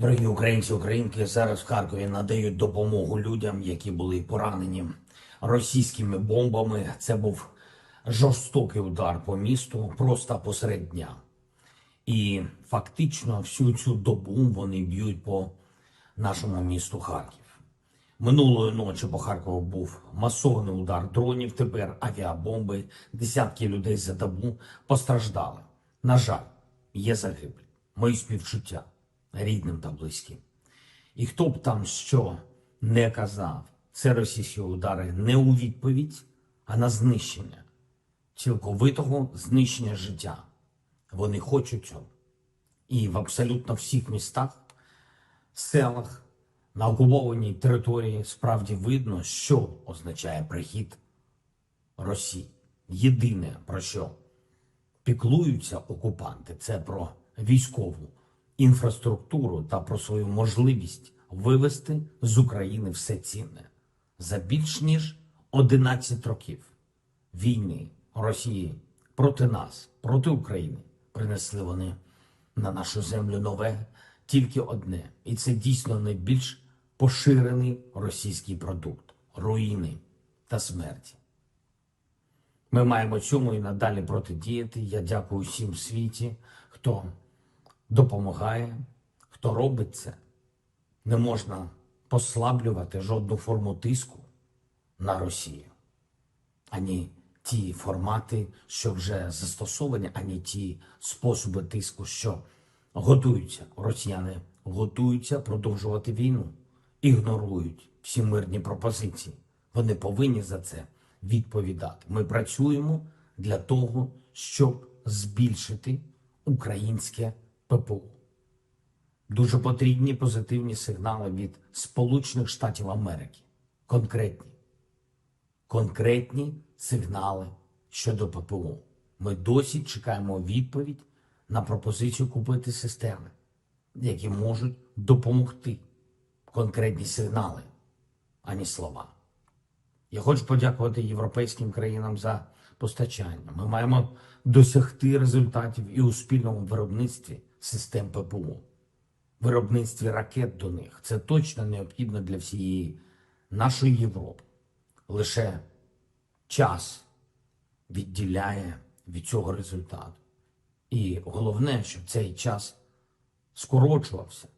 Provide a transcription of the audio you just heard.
Дорогі українці, українки зараз в Харкові надають допомогу людям, які були поранені російськими бомбами. Це був жорстокий удар по місту просто посеред дня. І фактично всю цю добу вони б'ють по нашому місту Харків. Минулої ночі по Харкову був масований удар дронів, тепер авіабомби, десятки людей за добу постраждали. На жаль, є загиблі. Мої співчуття рідним та близьким. І хто б там що не казав, це російські удари не у відповідь, а на знищення, цілковитого знищення життя. Вони хочуть цього. І в абсолютно всіх містах, селах, на окупованій території справді видно, що означає прихід Росії. Єдине про що піклуються окупанти, це про військову інфраструктуру та про свою можливість вивести з України все цінне за більш ніж 11 років війни Росії проти нас, проти України. Принесли вони на нашу землю нове тільки одне, і це дійсно найбільш поширений російський продукт руїни та смерті. Ми маємо цьому і надалі протидіяти. Я дякую всім в світі, хто допомагає, хто робить це. Не можна послаблювати жодну форму тиску на Росію, ані ті формати, що вже застосовані, ані ті способи тиску, що готуються. Росіяни готуються продовжувати війну, ігнорують всі мирні пропозиції. Вони повинні за це відповідати. Ми працюємо для того, щоб збільшити українське ППО. Дуже потрібні позитивні сигнали від Сполучених Штатів Америки. Конкретні. Конкретні сигнали щодо ППО. Ми досі чекаємо відповідь на пропозицію купити системи, які можуть допомогти. Конкретні сигнали, ані слова. Я хочу подякувати європейським країнам за постачання. Ми маємо досягти результатів і у спільному виробництві систем ППО, виробництві ракет до них. Це точно необхідно для всієї нашої Європи. Лише час відділяє від цього результату. І головне, щоб цей час скорочувався,